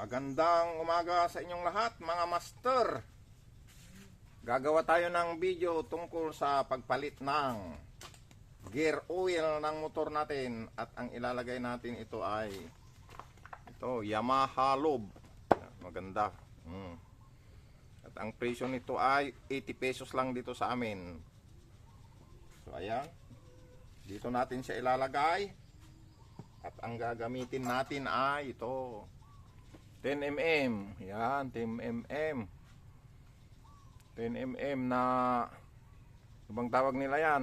Magandang umaga sa inyong lahat mga master. Gagawa tayo ng video tungkol sa pagpalit ng gear oil ng motor natin at ang ilalagay natin ito ay ito Yamaha Lob. Maganda. Mm. At ang presyo nito ay 80 pesos lang dito sa amin. So ayan. Dito natin siya ilalagay. At ang gagamitin natin ay ito. 10mm. Yan, 10mm. 10mm na ano bang tawag nila yan?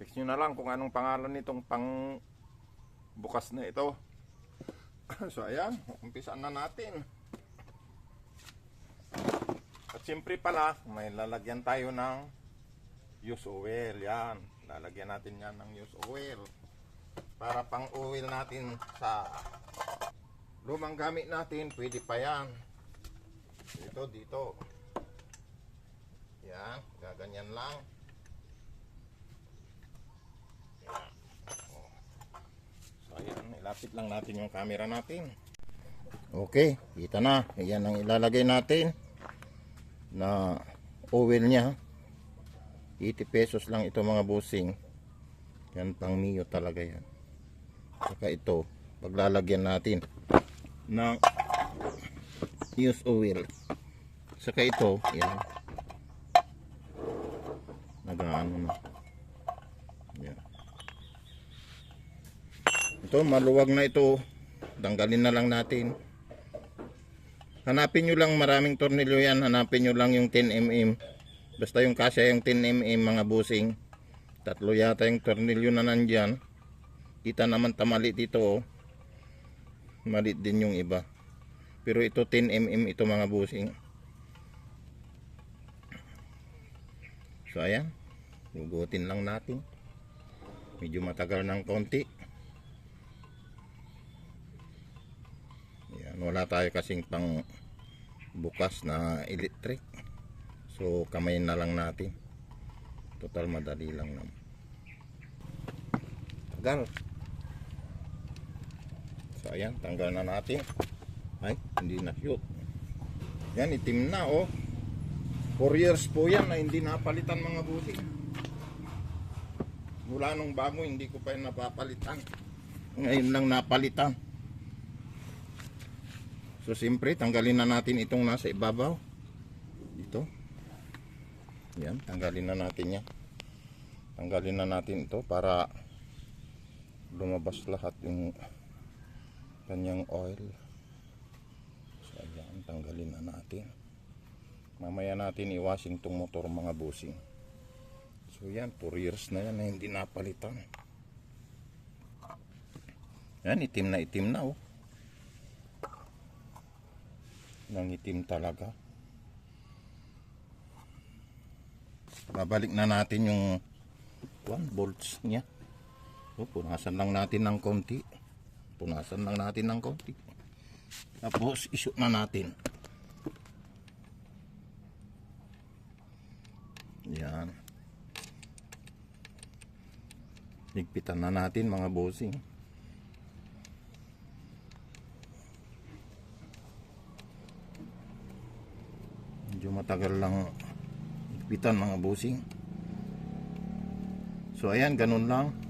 Text nyo na lang kung anong pangalan nitong pang bukas na ito. so ayan, umpisaan na natin. At siyempre pala, may lalagyan tayo ng use oil. Yan, lalagyan natin yan ng use oil. Para pang oil natin sa lumang gamit natin, pwede pa yan. Dito, dito. Yan, gaganyan lang. Yan. Oh. So, ilapit lang natin yung camera natin. Okay, kita na. Ayan ang ilalagay natin na oil niya. 80 pesos lang ito mga busing. Yan pang Mio talaga yan. Saka ito, paglalagyan natin ng use oil. Saka ito, yan. Nagaano na. Yan. Ito, maluwag na ito. Tanggalin na lang natin. Hanapin nyo lang maraming tornilyo yan. Hanapin nyo lang yung 10mm. Basta yung kasya yung 10mm mga busing. Tatlo yata yung tornilyo na nandyan. Kita naman tamali dito oh. Malit din yung iba. Pero ito 10mm ito mga busing. So ayan. Hugutin lang natin. Medyo matagal ng konti. Yan, wala tayo kasing pang bukas na electric. So kamayin na lang natin. Total madali lang naman. Tagal. So ayan, tanggal na natin. Ay, hindi na shoot. Yan, itim na oh. 4 years po yan na hindi napalitan mga buti. Mula nung bago, hindi ko pa yan napapalitan. Ngayon lang napalitan. So, siyempre, tanggalin na natin itong nasa ibabaw. Dito. Yan, tanggalin na natin yan. Tanggalin na natin ito para lumabas lahat yung kanyang oil. So, ayan, tanggalin na natin. Mamaya natin i-washing tong motor mga busing. So, yan, 4 years na yan na hindi napalitan. Yan, itim na itim na, oh. Nang itim talaga. Babalik na natin yung 1 bolts niya. So, punasan lang natin ng konti. Punasan lang natin ng konti. Tapos, isut na natin. Yan. Higpitan na natin mga bossing. Medyo matagal lang higpitan mga bossing. So ayan, ganun lang.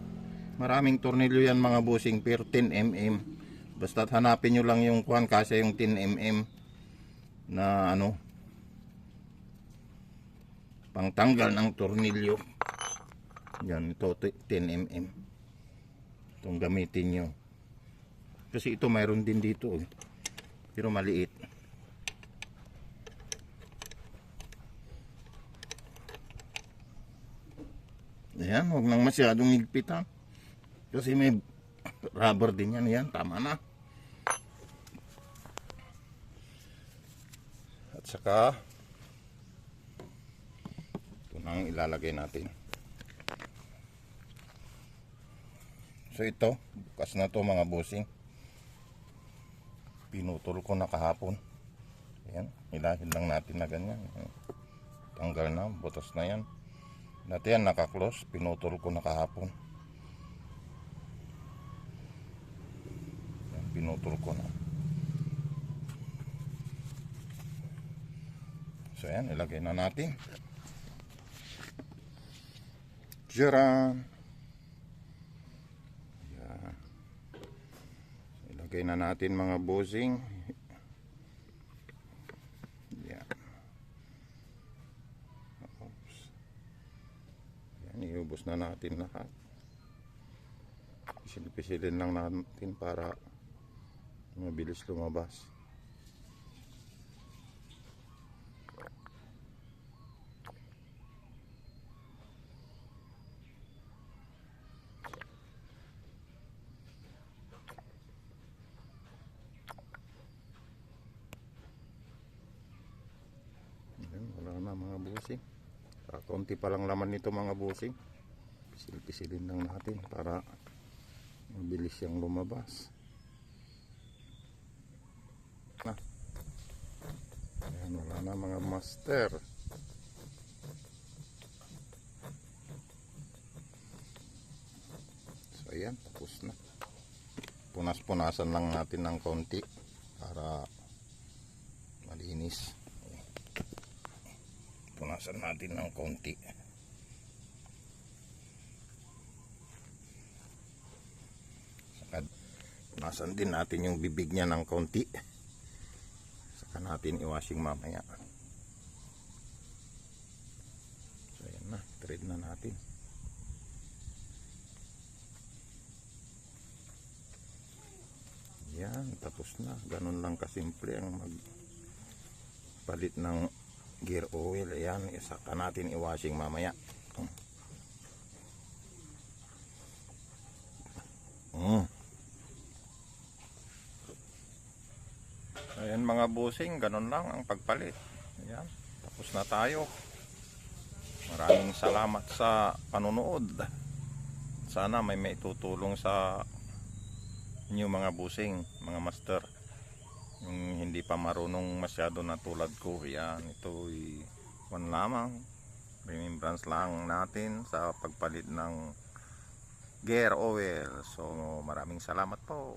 Maraming tornilyo yan mga bossing per 10 mm. Basta hanapin nyo lang yung kuhan kasi yung 10 mm na ano pangtanggal ng tornilyo. Yan, ito 10 mm. Itong gamitin nyo. Kasi ito mayroon din dito. eh. Pero maliit. Ayan, huwag nang masyadong higpitan. Kasi may rubber din yan. Yan, tama na. At saka, ito na ang ilalagay natin. So ito, bukas na to mga bossing. Pinutol ko na kahapon. Ayan, ilahin lang natin na ganyan. Tanggal na, butas na yan. Dati yan naka-close, pinutol ko na kahapon. pinutol ko na. So yan ilagay na natin. Jaran yan so, ilagay na natin mga bossing. Yan Oops. yan iubos na natin lahat. Pisil-pisilin lang natin para mabilis lumabas. Na mga busing. Kaunti pa lang laman nito mga busing. Pisil-pisilin lang natin para mabilis siyang lumabas. Na. Ayan, wala na mga master. So ayan, tapos na. Punas-punasan lang natin ng konti para malinis. Punasan natin ng konti. Saka punasan din natin yung bibig niya ng konti. Saka natin i-washing mamaya. So ayan na, trade na natin. Yan, tapos na. Ganun lang kasimple ang magpalit ng gear oil. Ayan, saka natin i-washing mamaya. Mm. Ayan mga busing, ganun lang ang pagpalit. Ayan, tapos na tayo. Maraming salamat sa panunood. Sana may may tutulong sa inyo mga busing, mga master. Yung hindi pa marunong masyado na tulad ko. Yan, ito ay one lamang. Remembrance lang natin sa pagpalit ng gear oil. So maraming salamat po.